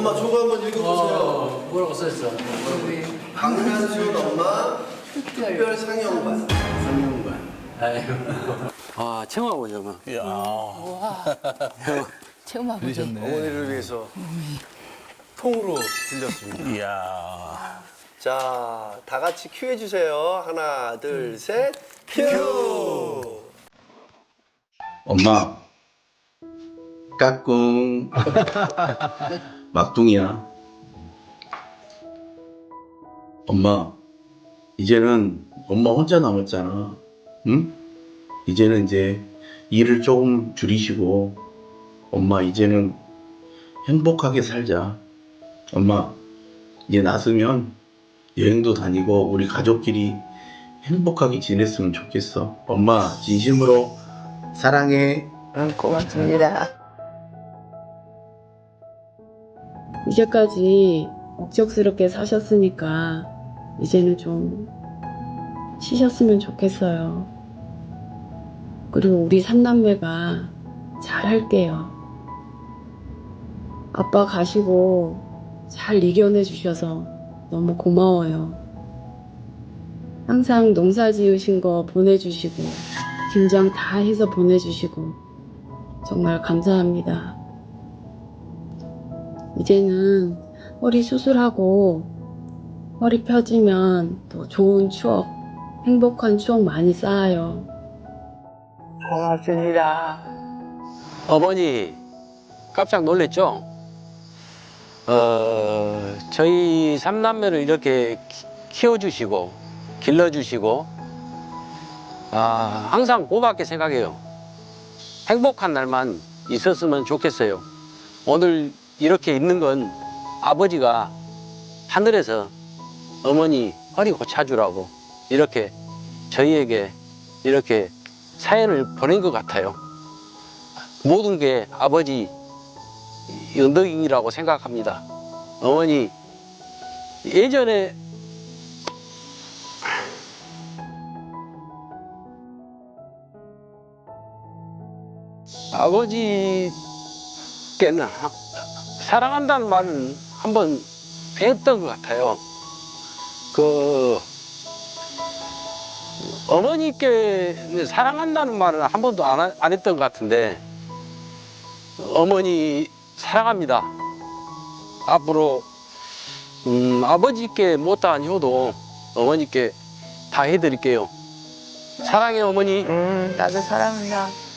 엄마 저거 한번 읽어보세요. 어, 뭐라고 써있어? 박난순 엄마 특별 상영관. 상영관. 아이고. 아, 청하고 정말. 처음 아버지. 어머니를 위해서 통으로 들렸습니다. 이야. 자, 다 같이 큐 해주세요. 하나, 둘, 셋, 큐! 엄마 까꿍 막둥이야. 엄마 이제는 엄마 혼자 남았잖아. 응? 이제는 이제 일을 조금 줄이시고 엄마 이제는 행복하게 살자. 엄마 이제 나서면 여행도 다니고 우리 가족끼리 행복하게 지냈으면 좋겠어. 엄마 진심으로 사랑해. 응, 고맙습니다. 이제까지 억척스럽게 사셨으니까 이제는 좀 쉬셨으면 좋겠어요. 그리고 우리 삼남매가 잘 할게요. 아빠 가시고 잘 이겨내 주셔서 너무 고마워요. 항상 농사 지으신 거 보내주시고 김장 다 해서 보내주시고 정말 감사합니다. 이제는 허리 수술하고 허리 펴지면 또 좋은 추억, 행복한 추억 많이 쌓아요. 고맙습니다. 어머니, 깜짝 놀랬죠? 어, 저희 삼남매를 이렇게 키- 키워주시고, 길러주시고, 아, 항상 고맙게 생각해요. 행복한 날만 있었으면 좋겠어요. 오늘 이렇게 있는 건 아버지가 하늘에서 어머니 허리 고쳐주라고 이렇게 저희에게 이렇게 사연을 보낸 것 같아요. 모든 게 아버지 연덕이라고 생각합니다. 어머니 예전에 아버지께는 하- 사랑한다는 말은 한번 했던 것 같아요. 그 어머니께 사랑한다는 말은 한 번도 안, 하- 안 했던 것 같은데 어머니 사랑합니다. 앞으로 음, 아버지께 못다 아니어도 어머니께 다 해드릴게요. 사랑해 어머니. 음, 나도 사랑한다.